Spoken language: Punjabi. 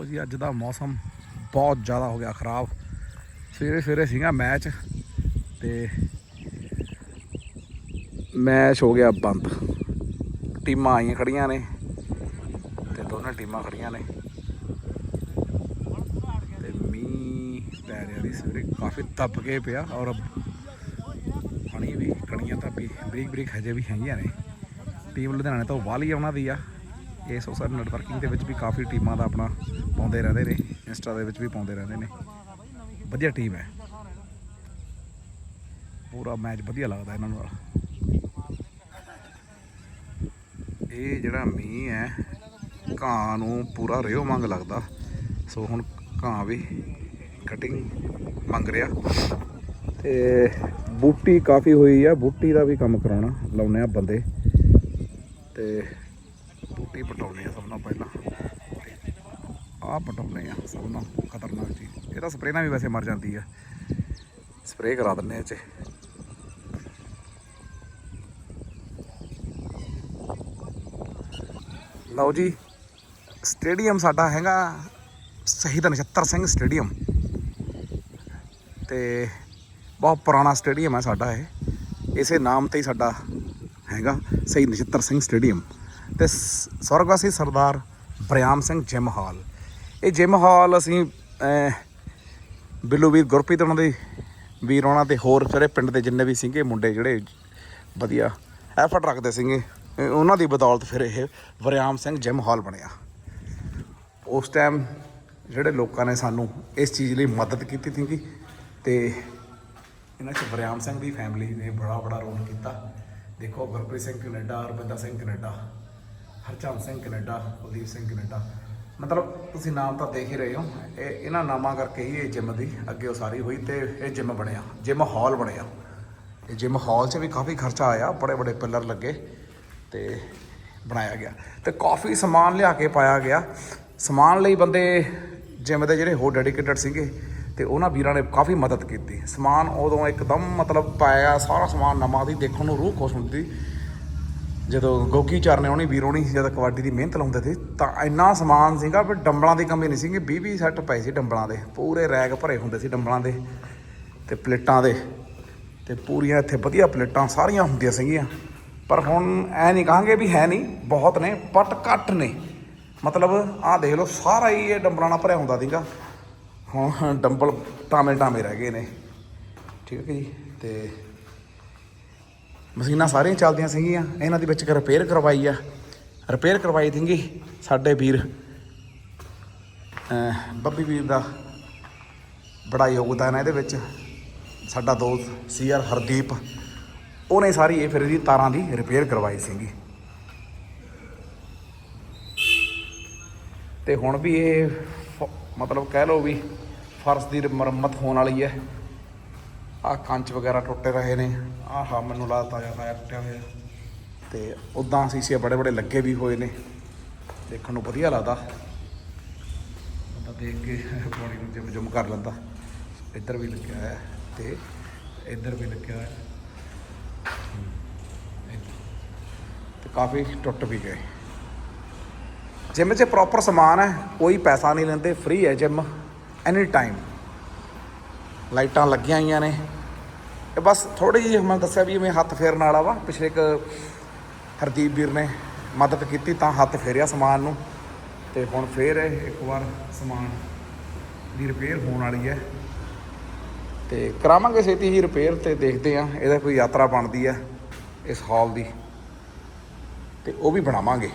ਲਓ ਜੀ, ਅੱਜ ਦਾ ਮੌਸਮ ਬਹੁਤ ਜ਼ਿਆਦਾ ਹੋ ਗਿਆ ਖਰਾਬ। ਸਵੇਰੇ ਸਵੇਰੇ ਸੀਗਾ ਮੈਚ ਤੇ ਮੈਚ ਹੋ ਗਿਆ ਬੰਦ। ਟੀਮਾਂ ਆਈਆਂ ਖੜੀਆਂ ਨੇ ਤੇ ਦੋਨਾਂ ਟੀਮਾਂ ਖੜੀਆਂ ਨੇ। ਤੇ ਮੀਂਹ ਪੈ ਰਿਹਾ ਸੀ ਸਵੇਰੇ ਕਾਫੀ ਤਪ ਕੇ ਪਿਆ ਔਰ ਪਾਣੀ ਵੀ ਕਣੀਆਂ ਤਾਂ ਬਰੀਕ ਬਰੀਕ ਹਜੇ ਵੀ ਹੈਗੀਆਂ ਨੇ। ਟੀਮ ਲੁਧਿਆਣੇ ਤੋਂ ਵਾਲੀ ਉਹਨਾਂ ਦੀ ਆ। ਇਹ ਸੋਸ਼ਲ ਨੈਟਵਰਕਿੰਗ ਦੇ ਵਿੱਚ ਵੀ ਕਾਫੀ ਟੀਮਾਂ ਦਾ ਆਪਣਾ ਪਾਉਂਦੇ ਰਹਿੰਦੇ ਨੇ, ਇੰਸਟਾ ਦੇ ਵਿੱਚ ਵੀ ਪਾਉਂਦੇ ਰਹਿੰਦੇ ਨੇ। ਵਧੀਆ ਟੀਮ ਹੈ। ਪੂਰਾ ਮੈਚ ਵਧੀਆ ਲੱਗਦਾ ਇਹਨਾਂ ਨਾਲ। ਇਹ ਜਿਹੜਾ ਮੀਂਹ ਹੈ, ਘਾਹ ਨੂੰ ਪੂਰਾ ਰਿਓ ਮੰਗ ਲੱਗਦਾ। ਸੋ ਹੁਣ ਘਾਹ ਵੀ ਕਟਿੰਗ ਮੰਗ ਰਿਹਾ। ਤੇ ਬੂਟੀ ਕਾਫੀ ਹੋਈ ਆ, ਬੂਟੀ ਦਾ ਵੀ ਕੰਮ ਕਰਾਉਣਾ ਲਾਉਨੇ ਆ ਬੰਦੇ। ਤੇ ਬੂਟੀ ਪਟਾਉਣੇ ਆ ਸਭ ਤੋਂ ਪਹਿਲਾਂ। ਆ ਪਟਾਉਣੇ ਆ ਸਭ ਤੋਂ ਖਤਰਨਾਕ ਚੀਜ਼। ਇਹ ਤਾਂ ਸਪਰੇਅ ਨਾਲ ਵੀ ਵੈਸੇ ਮਰ ਜਾਂਦੀ ਆ। ਸਪਰੇਅ ਕਰਾ ਦਿੰਨੇ ਆ ਇਹ 'ਚ। ਲਓ ਜੀ, ਸਟੇਡੀਅਮ ਸਾਡਾ ਹੈਗਾ ਸ਼ਹੀਦ ਨਛੱਤਰ ਸਿੰਘ ਸਟੇਡੀਅਮ। ਤੇ ਬਹੁਤ ਪੁਰਾਣਾ ਸਟੇਡੀਅਮ ਹੈ ਸਾਡਾ ਇਹ। ਇਸੇ ਨਾਮ ਤੇ ਹੀ ਸਾਡਾ ਹੈਗਾ ਸ਼ਹੀਦ ਨਛੱਤਰ ਸਿੰਘ ਸਟੇਡੀਅਮ। ਤੇ ਸ- ਸਵਰਗਵਾਸੀ ਸਰਦਾਰ ਬਰਿਆਮ ਸਿੰਘ ਜਿਮ ਹਾਲ। ਇਹ ਜਿਮ ਹਾਲ ਅਸੀਂ ਬਿੱਲੂ ਵੀਰ ਗੁਰਪ੍ਰੀਤ ਉਹਨਾਂ ਦੇ ਵੀਰ ਉਹਨਾਂ ਤੇ ਹੋਰ ਸਾਰੇ ਪਿੰਡ ਦੇ ਜਿੰਨੇ ਵੀ ਸੀਗੇ, ਮੁੰਡੇ ਜਿਹੜੇ ਵਧੀਆ ਐਫਰਟ ਰੱਖਦੇ ਸੀਗੇ ਉਹਨਾਂ ਦੀ ਬਦੌਲਤ ਫਿਰ ਇਹ ਵਰਿਆਮ ਸਿੰਘ ਜਿਮ ਹਾਲ ਬਣਿਆ। ਉਸ ਟਾਈਮ ਜਿਹੜੇ ਲੋਕਾਂ ਨੇ ਸਾਨੂੰ ਇਸ ਚੀਜ਼ ਲਈ ਮਦਦ ਕੀਤੀ ਸੀਗੀ ਤੇ ਇਹਨਾਂ 'ਚ ਵਰਿਆਮ ਸਿੰਘ ਦੀ ਫੈਮਿਲੀ ਨੇ ਬੜਾ ਬੜਾ ਰੋਲ ਕੀਤਾ। ਦੇਖੋ Gurpreet Singh Canada Ravinder Singh Canada. Harchand Singh Canada, Kuldeep Singh Canada. ਮਤਲਬ ਤੁਸੀਂ ਨਾਮ ਤਾਂ ਦੇਖ ਹੀ ਰਹੇ ਹੋ। ਇਹ ਇਹਨਾਂ ਨਾਮਾਂ ਕਰਕੇ ਹੀ ਇਹ ਜਿਮ ਦੀ ਅੱਗੇ ਉਸਾਰੀ ਹੋਈ ਤੇ ਇਹ ਜਿਮ ਬਣਿਆ। ਜਿਮ ਹਾਲ ਬਣਿਆ। ਇਹ ਜਿਮ ਹਾਲ 'ਚ ਵੀ ਕਾਫੀ ਖਰਚਾ ਆਇਆ ਬੜੇ ਬੜੇ ਪਿੱਲਰ ਲੱਗੇ ਤੇ ਬਣਾਇਆ ਗਿਆ। ਤੇ ਕਾਫੀ ਸਮਾਨ ਲਿਆ ਕੇ ਪਾਇਆ ਗਿਆ। ਸਮਾਨ ਲਈ ਬੰਦੇ ਜਿਮ ਦੇ ਜਿਹੜੇ ਹੋਰ ਡੈਡੀਕੇਟਡ ਸੀਗੇ ਤੇ ਉਹਨਾਂ ਵੀਰਾਂ ਨੇ ਕਾਫੀ ਮਦਦ ਕੀਤੀ। ਸਮਾਨ ਉਦੋਂ ਇੱਕਦਮ ਮਤਲਬ ਪਾਇਆ, ਸਾਰਾ ਸਮਾਨ ਨਵਾਂ ਦੀ ਦੇਖਣ ਨੂੰ ਰੂਹ ਖੁਸ਼ ਹੁੰਦੀ। ਜਦੋਂ ਗੋਗੀ ਚਰਨੇ ਹੋਣੀ ਵੀਰ ਹੋਣੀ ਜਦੋਂ ਕਬੱਡੀ ਦੀ ਮਿਹਨਤ ਲਾਉਂਦੇ ਸੀ, ਤਾਂ ਇੰਨਾ ਸਮਾਨ ਸੀਗਾ ਵੀ ਡੰਬਲਾਂ ਦੀ ਕਮੀ ਨਹੀਂ ਸੀਗੀ 20 20 ਸੈੱਟ ਪਏ ਸੀ ਡੰਬਲਾਂ ਦੇ, ਪੂਰੇ ਰੈਕ ਭਰੇ ਹੁੰਦੇ ਸੀ ਡੰਬਲਾਂ ਦੇ ਤੇ ਪਲੇਟਾਂ ਦੇ ਤੇ ਪੂਰੀਆਂ ਇੱਥੇ ਵਧੀਆ ਪਲੇਟਾਂ ਸਾਰੀਆਂ ਹੁੰਦੀਆਂ ਸੀਗੀਆਂ। ਪਰ ਹੁਣ ਐ ਨਹੀਂ ਕਹਾਂਗੇ ਵੀ ਹੈ ਨਹੀਂ, ਬਹੁਤ ਨੇ ਬਟ ਘੱਟ ਨੇ। ਮਤਲਬ ਆਹ ਦੇਖ ਲਓ, ਸਾਰਾ ਹੀ ਇਹ ਡੰਬਲਾਂ ਨਾਲ ਭਰਿਆ ਹੁੰਦਾ ਸੀਗਾ। ਹੁਣ ਡੰਬਲ ਟਾਮੇ ਟਾਮੇ ਰਹਿ ਗਏ ਨੇ। ਠੀਕ ਹੈ ਜੀ, ਤੇ ਮਸ਼ੀਨਾਂ ਸਾਰੀਆਂ ਚੱਲਦੀਆਂ ਸੀਗੀਆਂ, ਇਹਨਾਂ ਦੇ ਵਿੱਚ ਰਿਪੇਅਰ ਕਰਵਾਈ ਆ। ਰਿਪੇਅਰ ਕਰਵਾਈ ਸੀਗੀ ਸਾਡੇ ਵੀਰ। ਬੱਬੀ ਵੀਰ ਦਾ ਬੜਾ ਯੋਗਦਾਨ ਹੈ ਇਹਦੇ ਵਿੱਚ। ਸਾਡਾ ਦੋਸਤ ਸੀ ਆਰ ਹਰਦੀਪ, ਉਹਨੇ ਸਾਰੀ ਇਹ ਫਿਰ ਇਹਦੀ ਤਾਰਾਂ ਦੀ ਰਿਪੇਅਰ ਕਰਵਾਈ ਸੀਗੀ। ਤੇ ਹੁਣ ਵੀ ਇਹ ਫ- ਮਤਲਬ ਕਹਿ ਲਓ ਵੀ ਫਰਸ਼ ਦੀ ਮੁਰੰਮਤ ਹੋਣ ਵਾਲੀ ਹੈ। ਆਹ ਕੰਚ ਵਗੈਰਾ ਟੁੱਟੇ ਰਹੇ ਨੇ। ਆਹ, ਮੈਨੂੰ ਲੱਗਦਾ ਤਾਜ਼ਾ ਤਾਜ਼ਾ ਟੁੱਟਿਆ ਹੋਇਆ। ਤੇ ਉਦਾਂ ਸੀਸੇ ਬੜੇ ਬੜੇ ਲੱਗੇ ਵੀ ਹੋਏ ਨੇ। ਦੇਖਣ ਨੂੰ ਵਧੀਆ ਲੱਗਦਾ। ਬੰਦਾ ਦੇਖ ਕੇ ਬੋਡੀ ਨੂੰ ਜਿਮ ਜੁਮ ਕਰ ਲੈਂਦਾ। ਇੱਧਰ ਵੀ ਲੱਗਿਆ ਹੋਇਆ ਤੇ ਇੱਧਰ ਵੀ ਲੱਗਿਆ ਹੋਇਆ। ਤੇ ਕਾਫੀ ਟੁੱਟ ਵੀ ਗਏ। ਜਿਮ 'ਚ ਪ੍ਰੋਪਰ ਸਮਾਨ ਹੈ, ਕੋਈ ਪੈਸਾ ਨਹੀਂ ਲੈਂਦੇ ਫ੍ਰੀ ਹੈ ਜਿਮ ਐਨੀ ਟਾਈਮ ਲਾਈਟਾਂ ਲੱਗੀਆਂ ਹੋਈਆਂ ਨੇ। ਇਹ ਬਸ ਥੋੜੀ ਜਿਹੀ ਮੈਂ ਦੱਸਿਆ ਵੀ ਮੈਂ ਹੱਥ ਫੇਰਨ ਵਾਲਾ ਵਾ। ਪਿਛਲੇ ਇੱਕ ਹਰਦੀਪ ਵੀਰ ਨੇ ਮਦਦ ਕੀਤੀ ਤਾਂ ਹੱਥ ਫੇਰਿਆ ਸਮਾਨ ਨੂੰ। ਤੇ ਹੁਣ ਫੇਰ ਇਹ ਇੱਕ ਵਾਰ ਸਮਾਨ ਦੀ ਰਿਪੇਅਰ ਹੋਣ ਵਾਲੀ ਹੈ। ਤੇ ਕਰਾਵਾਂਗੇ ਛੇਤੀ ਹੀ ਰਿਪੇਅਰ ਤੇ ਦੇਖਦੇ ਆ ਇਹਦਾ ਕੋਈ ਯਾਤਰਾ ਬਣਦੀ ਹੈ ਇਸ ਹਾਲ ਦੀ। ਤੇ ਉਹ ਵੀ ਬਣਾਵਾਂਗੇ।